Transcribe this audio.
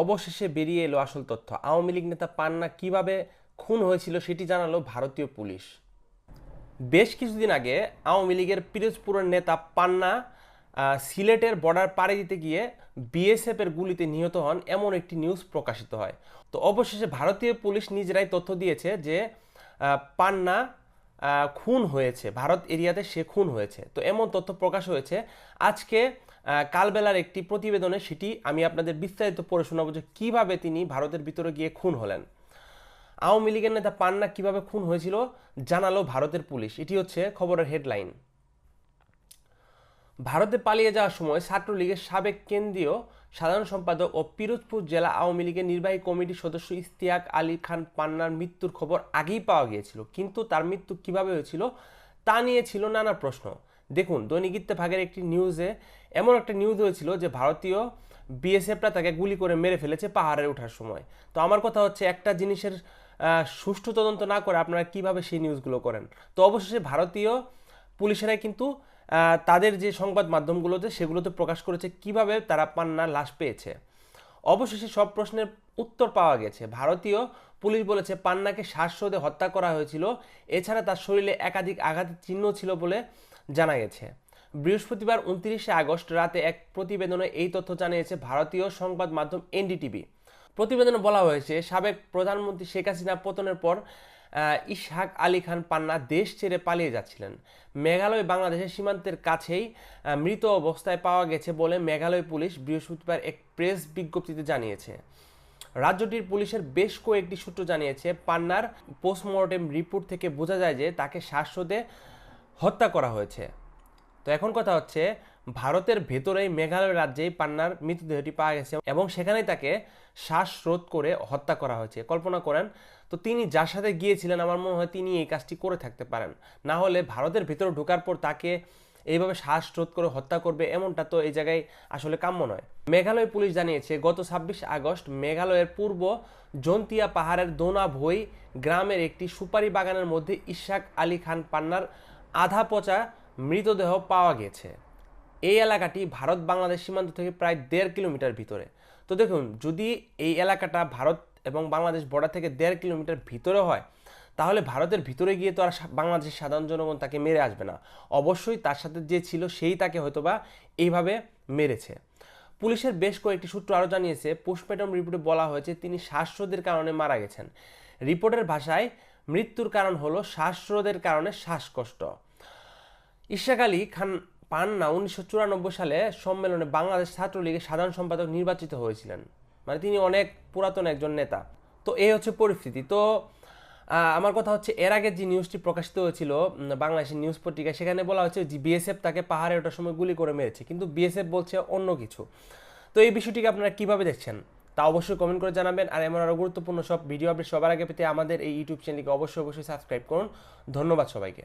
অবশেষে বেরিয়ে এলো আসল তথ্য। আওয়ামী লীগ নেতা পান্না কীভাবে খুন হয়েছিল সেটি জানালো ভারতীয় পুলিশ। বেশ কিছুদিন আগে আওয়ামী লীগের পিরোজপুরের নেতা পান্না সিলেটের বর্ডার পাড়ি দিতে গিয়ে বিএসএফ এর গুলিতে নিহত হন এমন একটি নিউজ প্রকাশিত হয়। তো অবশেষে ভারতীয় পুলিশ নিজেরাই তথ্য দিয়েছে যে পান্না খুন হয়েছে। ভারত এরিয়াতে সে খুন হয়েছে। তো এমন তথ্য প্রকাশ হয়েছে। আজকে কালবেলার একটি প্রতিবেদনে সেটি আমি আপনাদের বিস্তারিত পড়ে শোনাবো যে কীভাবে তিনি ভারতের ভিতরে গিয়ে খুন হলেন। আওয়ামী লীগের নেতা পান্না কীভাবে খুন হয়েছিল জানালো ভারতের পুলিশ। এটি হচ্ছে খবরের হেডলাইন। ভারতে পালিয়ে যাওয়ার সময় ছাত্রলীগের সাবেক কেন্দ্রীয় সাধারণ সম্পাদক ও পিরোজপুর জেলা আওয়ামী লীগের নির্বাহী কমিটির সদস্য ইস্তিয়াক আলী খান পান্নার মৃত্যুর খবর আগেই পাওয়া গিয়েছিল। কিন্তু তার মৃত্যু কীভাবে হয়েছিল তা নিয়ে ছিল নানা প্রশ্ন। দেখুন দৈনিক ইত্তেফাকের একটি নিউজে এমন একটা নিউজ হয়েছিল যে ভারতীয় বিএসএফরা তাকে গুলি করে মেরে ফেলেছে পাহাড়ে ওঠার সময়। তো আমার কথা হচ্ছে একটা জিনিসের সুষ্ঠু তদন্ত না করে আপনারা কীভাবে সেই নিউজগুলো করেন? তো অবশেষে ভারতীয় পুলিশেরাই কিন্তু তাদের যে সংবাদ মাধ্যমগুলোতে সেগুলোতে প্রকাশ করেছে কীভাবে তারা পান্নার লাশ পেয়েছে। অবশেষে সব প্রশ্নের উত্তর পাওয়া গেছে। ভারতীয় পুলিশ বলেছে, পান্নাকে শ্বাসরোধে হত্যা করা হয়েছিল। এছাড়া তার শরীরে একাধিক আঘাতের চিহ্ন ছিল বলে জানা গেছে। বৃহস্পতিবার উনত্রিশে আগস্ট রাতে এক প্রতিবেদনে এই তথ্য জানিয়েছে ভারতীয় সংবাদ মাধ্যম এনডিটিভি। প্রতিবেদনে বলা হয়েছে, সাবেক প্রধানমন্ত্রী শেখ হাসিনা পতনের পর আহ, ইসহাক আলী খান পান্না দেশ ছেড়ে পালিয়ে যাচ্ছিলেন। মেঘালয় বাংলাদেশের সীমান্তের কাছেই মৃত অবস্থায় পাওয়া গেছে বলে মেঘালয় পুলিশ বৃহস্পতিবার এক প্রেস বিজ্ঞপ্তিতে জানিয়েছে। রাজ্যটির পুলিশের বেশ কয়েকটি সূত্র জানিয়েছে পান্নার পোস্টমর্টেম রিপোর্ট থেকে বোঝা যায় যে তাকে শ্বাসরোধে হত্যা করা হয়েছে। তো এখন কথা হচ্ছে ভারতের ভেতরেই মেঘালয় রাজ্যেই পান্নার মৃতদেহটি পাওয়া গেছে এবং সেখানেই তাকে শ্বাসরোধ করে হত্যা করা হয়েছে। কল্পনা করেন, তো তিনি যার সাথে গিয়েছিলেন, আমার মনে হয় তিনি এই কাজটি করে থাকতে পারেন। না হলে ভারতের ভেতরে ঢোকার পর তাকে এইভাবে শ্বাসরোধ করে হত্যা করবে এমনটা তো এই জায়গায় আসলে কাম্য নয়। মেঘালয় পুলিশ জানিয়েছে, গত ছাব্বিশ আগস্ট মেঘালয়ের পূর্ব জন্তিয়া পাহাড়ের দোনা ভই গ্রামের একটি সুপারি বাগানের মধ্যে ইশাক আলী খান পান্নার আধা পচা মৃতদেহ পাওয়া গেছে। এই এলাকাটি ভারত বাংলাদেশ সীমান্ত থেকে প্রায় দেড় কিলোমিটার ভিতরে। তো দেখুন, যদি এই এলাকাটা ভারত এবং বাংলাদেশ বর্ডার থেকে দেড় কিলোমিটার ভিতরে হয়, তাহলে ভারতের ভিতরে গিয়ে তো আর বাংলাদেশের সাধারণ জনগণ তাকে মেরে আসবে না। অবশ্যই তার সাথে যে ছিল সেই তাকে হয়তোবা এইভাবে মেরেছে। পুলিশের বেশ কয়েকটি সূত্র আরও জানিয়েছে, পোস্টমর্টম রিপোর্টে বলা হয়েছে তিনি শ্বাসরোধের কারণে মারা গেছেন। রিপোর্টের ভাষায়, মৃত্যুর কারণ হলো শ্বাসরোধের কারণে শ্বাসকষ্ট। ইশাক আলী খান পান্না উনিশশো চুরানব্বই সালে সম্মেলনে বাংলাদেশ ছাত্রলীগের সাধারণ সম্পাদক নির্বাচিত হয়েছিলেন। মানে তিনি অনেক পুরাতন একজন নেতা। তো এই হচ্ছে পরিস্থিতি। তো আমার কথা হচ্ছে, এর আগে যে নিউজটি প্রকাশিত হয়েছিল বাংলাদেশের নিউজ পত্রিকায়, সেখানে বলা হয়েছে যে বিএসএফ তাকে পাহাড়ে ওঠার সময় গুলি করে মেরেছে। কিন্তু বিএসএফ বলছে অন্য কিছু। তো এই বিষয়টিকে আপনারা কীভাবে দেখছেন? তা অবশ্যই কমেন্ট করে জানাবেন। আর এমন আরও গুরুত্বপূর্ণ সব ভিডিও আপডেট সবার আগে পেতে আমাদের এই ইউটিউব চ্যানেলকে অবশ্যই অবশ্যই সাবস্ক্রাইব করুন। ধন্যবাদ সবাইকে।